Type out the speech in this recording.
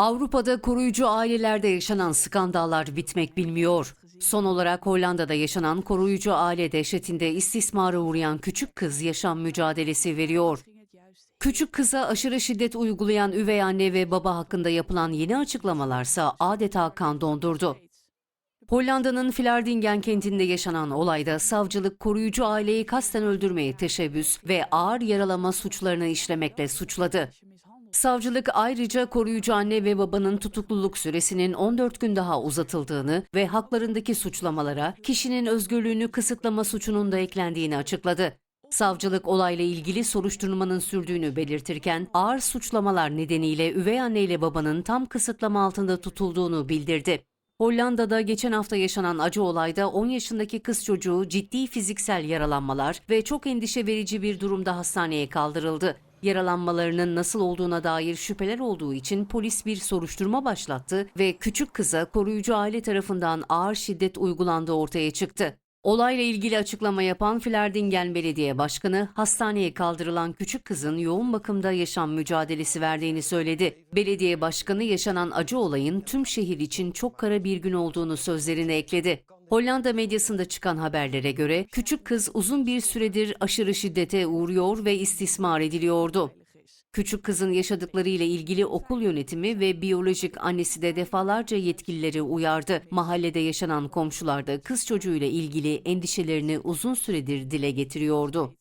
Avrupa'da koruyucu ailelerde yaşanan skandallar bitmek bilmiyor. Son olarak Hollanda'da yaşanan koruyucu aile dehşetinde istismara uğrayan küçük kız yaşam mücadelesi veriyor. Küçük kıza aşırı şiddet uygulayan üvey anne ve baba hakkında yapılan yeni açıklamalarsa adeta kan dondurdu. Hollanda'nın Vlaardingen kentinde yaşanan olayda savcılık koruyucu aileyi kasten öldürmeye teşebbüs ve ağır yaralama suçlarını işlemekle suçladı. Savcılık ayrıca koruyucu anne ve babanın tutukluluk süresinin 14 gün daha uzatıldığını ve haklarındaki suçlamalara kişinin özgürlüğünü kısıtlama suçunun da eklendiğini açıkladı. Savcılık olayla ilgili soruşturmanın sürdüğünü belirtirken ağır suçlamalar nedeniyle üvey anne ile babanın tam kısıtlama altında tutulduğunu bildirdi. Hollanda'da geçen hafta yaşanan acı olayda 10 yaşındaki kız çocuğu ciddi fiziksel yaralanmalar ve çok endişe verici bir durumda hastaneye kaldırıldı. Yaralanmalarının nasıl olduğuna dair şüpheler olduğu için polis bir soruşturma başlattı ve küçük kıza koruyucu aile tarafından ağır şiddet uygulandığı ortaya çıktı. Olayla ilgili açıklama yapan Flerdingen Belediye Başkanı, hastaneye kaldırılan küçük kızın yoğun bakımda yaşam mücadelesi verdiğini söyledi. Belediye Başkanı yaşanan acı olayın tüm şehir için çok kara bir gün olduğunu sözlerine ekledi. Hollanda medyasında çıkan haberlere göre küçük kız uzun bir süredir aşırı şiddete uğruyor ve istismar ediliyordu. Küçük kızın yaşadıkları ile ilgili okul yönetimi ve biyolojik annesi de defalarca yetkilileri uyardı. Mahallede yaşanan komşular da kız çocuğuyla ilgili endişelerini uzun süredir dile getiriyordu.